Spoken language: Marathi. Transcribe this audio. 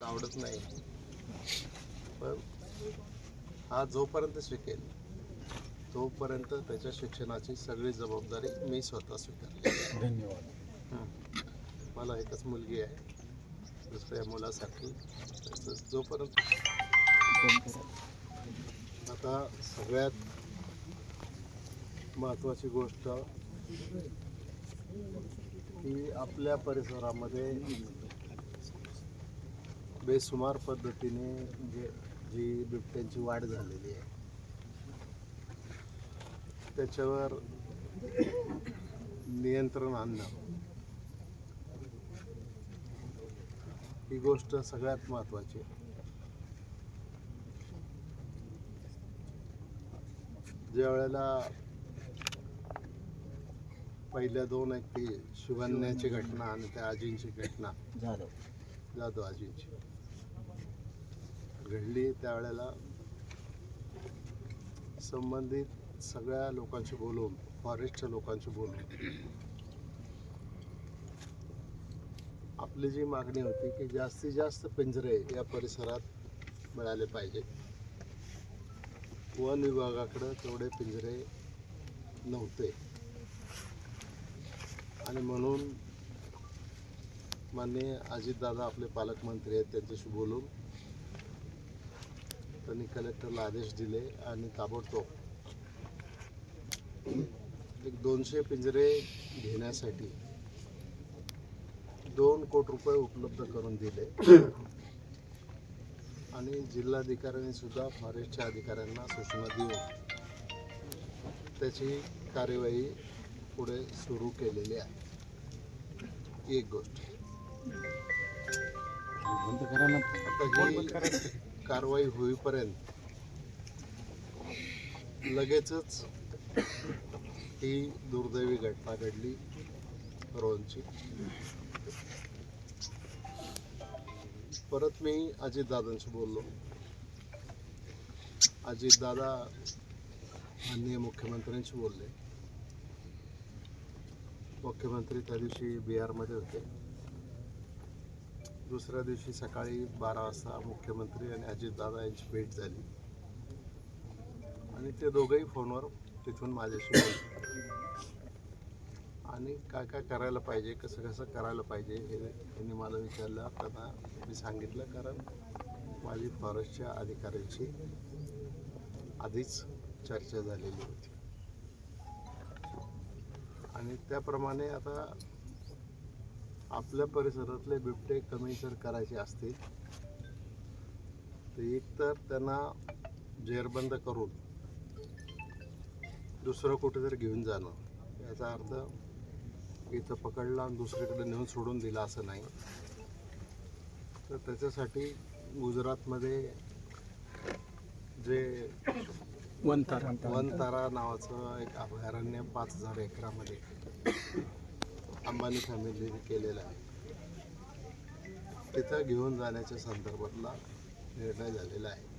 आवडत नाही. पण हा जोपर्यंत शिकेल तोपर्यंत त्याच्या शिक्षणाची सगळी जबाबदारी मी स्वतः स्वीकारली. धन्यवाद. मला एकच मुलगी आहे. दुसऱ्या मुलासाठी तसंच जोपर्यंत. आता सगळ्यात महत्त्वाची गोष्ट की आपल्या परिसरामध्ये बेसुमार पद्धतीने म्हणजे जी बिबट्यांची वाढ झालेली आहे. त्याच्यावर नियंत्रण आणणं ही गोष्ट सगळ्यात महत्त्वाची आहे. ज्या वेळेला पहिल्या दोन एक ती शिवन्याची घटना आणि त्या आजींची घटना. जाधव. जाधव आजींची. घडली त्यावेळेला संबंधित सगळ्या लोकांशी बोलून फॉरेस्टच्या लोकांशी बोलून. आपली जी मागणी होती की जास्तीत जास्त पिंजरे या परिसरात मिळाले पाहिजे. वन विभागाकडं तेवढे पिंजरे नव्हते. आणि म्हणून माननीय अजितदादा आपले पालकमंत्री आहेत त्यांच्याशी बोलून त्यांनी कलेक्टरला आदेश दिले आणि ताबडतोब एक दोनशे पिंजरे घेण्यासाठी दोन कोटी रुपये उपलब्ध करून दिले. आणि जिल्हाधिकाऱ्यांनी सुद्धा फॉरेस्टच्या अधिकाऱ्यांना सूचना देऊन त्याची कार्यवाही पुढे सुरू केलेली आहे. एक गोष्ट. आता ही कारवाई होईपर्यंत लगेचच ही दुर्दैवी घटना घडली रोहनची. परत मी अजितदादांशी बोललो. अजितदादा माननीय मुख्यमंत्र्यांशी बोलले. मुख्यमंत्री त्या दिवशी बिहारमध्ये होते. दुसऱ्या दिवशी सकाळी बारा वाजता मुख्यमंत्री आणि अजितदादा यांची भेट झाली. आणि ते दोघंही फोनवर तिथून माझ्याशी बोलले. आणि काय काय करायला पाहिजे कसं कसं करायला पाहिजे हे त्यांनी मला विचारलं. त्यांना मी सांगितलं कारण माझी फॉरेस्टच्या अधिकाऱ्यांशी आधीच चर्चा झालेली होती. आणि त्याप्रमाणे आता आपल्या परिसरातले बिबटे कमी जर करायचे असतील तर एक तर त्यांना जेरबंद करून दुसरं कुठेतरी घेऊन जाणं. याचा अर्थ इथं पकडलं आणि दुसरीकडे नेऊन सोडून दिलं असं नाही. तर त्याच्यासाठी गुजरातमध्ये जे वनतारा वनतारा नावाचं एक अभयारण्य पाच हजार एकरामध्ये. अंबानी फॅमिलीने केलेलं आहे. तिथं घेऊन जाण्याच्या संदर्भातला निर्णय झालेला आहे.